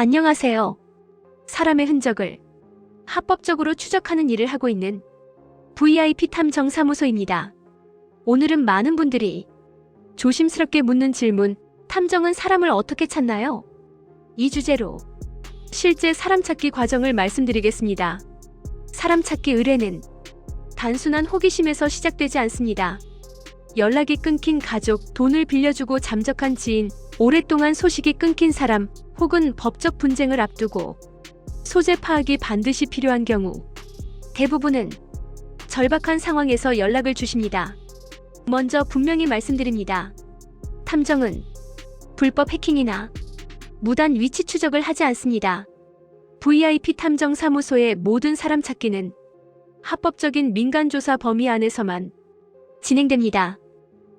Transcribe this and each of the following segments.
안녕하세요. 사람의 흔적을 합법적으로 추적하는 일을 하고 있는 VIP 탐정 사무소입니다. 오늘은 많은 분들이 조심스럽게 묻는 질문, 탐정은 사람을 어떻게 찾나요? 이 주제로 실제 사람 찾기 과정을 말씀드리겠습니다. 사람 찾기 의뢰는 단순한 호기심에서 시작되지 않습니다. 연락이 끊긴 가족, 돈을 빌려주고 잠적한 지인, 오랫동안 소식이 끊긴 사람, 혹은 법적 분쟁을 앞두고 소재 파악이 반드시 필요한 경우 대부분은 절박한 상황에서 연락을 주십니다. 먼저 분명히 말씀드립니다. 탐정은 불법 해킹이나 무단 위치 추적을 하지 않습니다. VIP 탐정 사무소의 모든 사람 찾기는 합법적인 민간 조사 범위 안에서만 진행됩니다.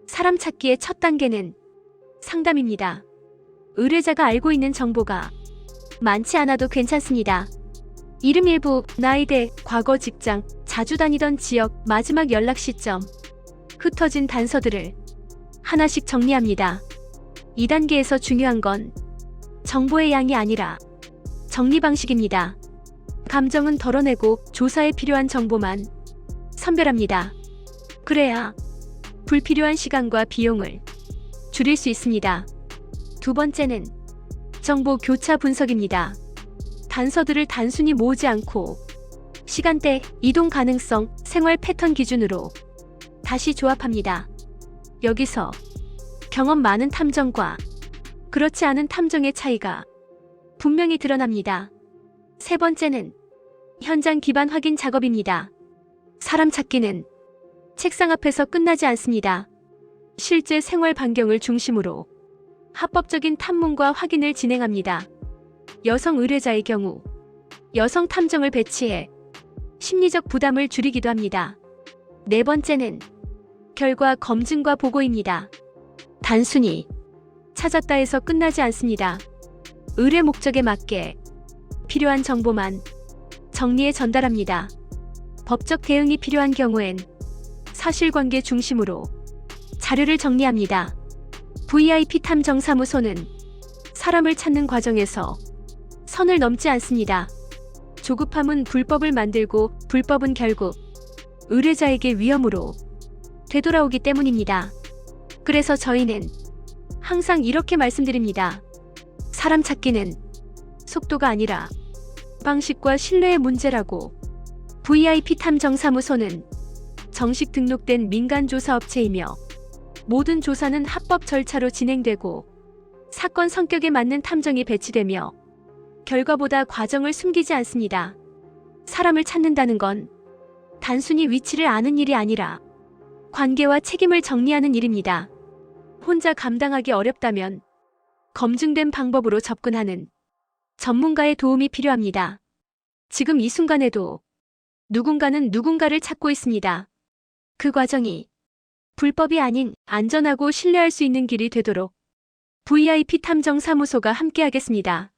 사람 찾기의 첫 단계는 상담입니다. 의뢰자가 알고 있는 정보가 많지 않아도 괜찮습니다. 이름 일부, 나이대, 과거 직장, 자주 다니던 지역, 마지막 연락 시점, 흩어진 단서들을 하나씩 정리합니다. 2단계에서 중요한 건 정보의 양이 아니라 정리 방식입니다. 감정은 덜어내고 조사에 필요한 정보만 선별합니다. 그래야 불필요한 시간과 비용을 줄일 수 있습니다. 두 번째는 정보 교차 분석입니다. 단서들을 단순히 모으지 않고 시간대, 이동 가능성, 생활 패턴 기준으로 다시 조합합니다. 여기서 경험 많은 탐정과 그렇지 않은 탐정의 차이가 분명히 드러납니다. 세 번째는 현장 기반 확인 작업입니다. 사람 찾기는 책상 앞에서 끝나지 않습니다. 실제 생활 반경을 중심으로 합법적인 탐문과 확인을 진행합니다. 여성 의뢰자의 경우 여성 탐정을 배치해 심리적 부담을 줄이기도 합니다. 네 번째는 결과 검증과 보고입니다. 단순히 찾았다 해서 끝나지 않습니다. 의뢰 목적에 맞게 필요한 정보만 정리해 전달합니다. 법적 대응이 필요한 경우엔 사실관계 중심으로 자료를 정리합니다. VIP 탐정 사무소는 사람을 찾는 과정에서 선을 넘지 않습니다. 조급함은 불법을 만들고 불법은 결국 의뢰자에게 위험으로 되돌아오기 때문입니다. 그래서 저희는 항상 이렇게 말씀드립니다. 사람 찾기는 속도가 아니라 방식과 신뢰의 문제라고 VIP 탐정 사무소는 정식 등록된 민간 조사 업체이며 모든 조사는 합법 절차로 진행되고 사건 성격에 맞는 탐정이 배치되며 결과보다 과정을 숨기지 않습니다. 사람을 찾는다는 건 단순히 위치를 아는 일이 아니라 관계와 책임을 정리하는 일입니다. 혼자 감당하기 어렵다면 검증된 방법으로 접근하는 전문가의 도움이 필요합니다. 지금 이 순간에도 누군가는 누군가를 찾고 있습니다. 그 과정이 불법이 아닌 안전하고 신뢰할 수 있는 길이 되도록 VIP 탐정 사무소가 함께하겠습니다.